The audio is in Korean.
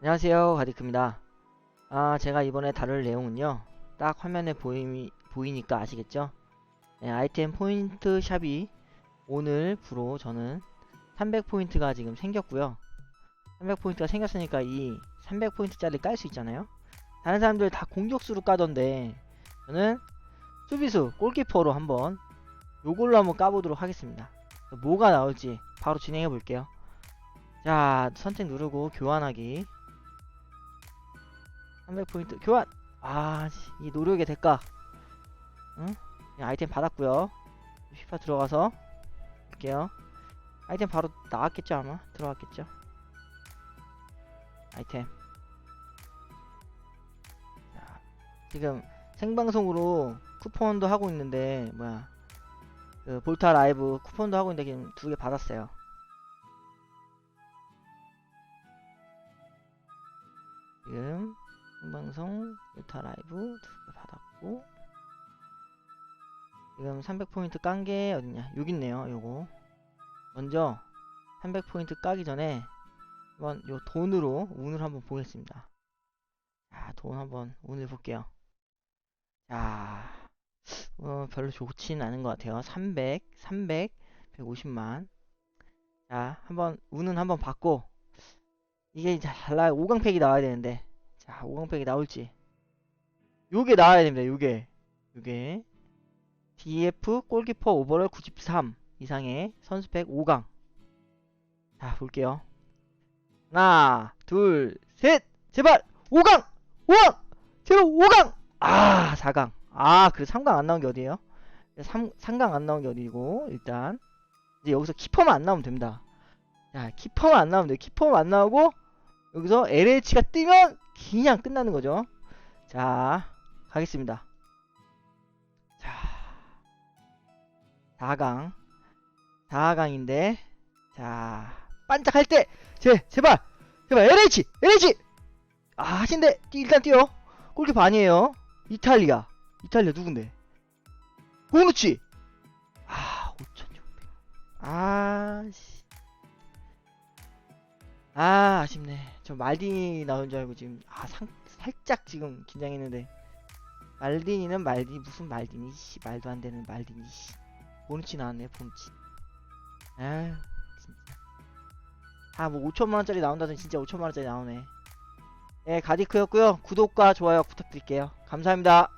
안녕하세요 가디크입니다. 아 제가 이번에 다룰 내용은요 딱 화면에 보이, 보이니까 아시겠죠? 네, 아이템 포인트 샵이 오늘부로 저는 300포인트가 지금 생겼고요. 300포인트가 생겼으니까 이 300포인트짜리 깔 수 있잖아요. 다른 사람들 다 공격수로 까던데 저는 수비수 골키퍼로 한번 요걸로 한번 까보도록 하겠습니다. 뭐가 나올지 바로 진행해 볼게요. 자 선택 누르고 교환하기 300포인트 교환! 아, 씨, 이 노력의 대가. 응? 이 아이템 받았고요 피파 들어가서 볼게요. 아이템 바로 나왔겠죠, 아마? 들어갔겠죠? 아이템. 자, 지금 생방송으로 쿠폰도 하고 있는데, 뭐야. 그, 볼타 라이브 쿠폰도 하고 있는데, 지금 두 개 받았어요. 지금 생방송 유타 라이브 두 개 받았고. 지금 300포인트 깐 게 어딨냐? 여기 있네요 요거. 먼저 300포인트 까기 전에 한번 요 돈으로 운을 한번 보겠습니다. 자돈 한번 운을 볼게요. 자 어, 별로 좋진 않은 것 같아요. 300 300 150만. 자 한번 운은 한번 받고. 이게 잘 나와 5강팩이 나와야 되는데 자, 5강팩이 나올지. 요게 나와야 됩니다, 요게. 요게. DF 골키퍼 오버롤 93 이상의 선수팩 5강. 자, 볼게요. 하나, 둘, 셋! 제발! 5강! 5강! 제발 5강! 아, 4강. 아, 그래, 3강 안 나온 게 어디에요? 3, 3강 안 나온 게 어디고, 일단. 이제 여기서 키퍼만 안 나오면 됩니다. 자, 키퍼만 안 나오면 돼요. 키퍼만 안 나오고, 여기서 LH가 뜨면 그냥 끝나는 거죠. 자, 가겠습니다. 자, 4강. 4강인데, 자, 반짝할 때, 제, 제발, 제발, LH! LH! 아, 하신데, 뛰- 일단 뛰어. 골키퍼 아니에요. 이탈리아. 이탈리아 누군데? 보누치! 아, 5,600. 아, 씨. 아 아쉽네 저 말디니 나온 줄 알고 지금 아 상, 살짝 지금 긴장했는데. 말디니는 말디 무슨 말디니? 씨 말도 안 되는 말디니 씨. 보누치 나왔네 보누치. 아유 진짜. 아 뭐 5천만원짜리 나온다더니 진짜 5천만원짜리 나오네. 네 가디크였고요. 구독과 좋아요 부탁드릴게요. 감사합니다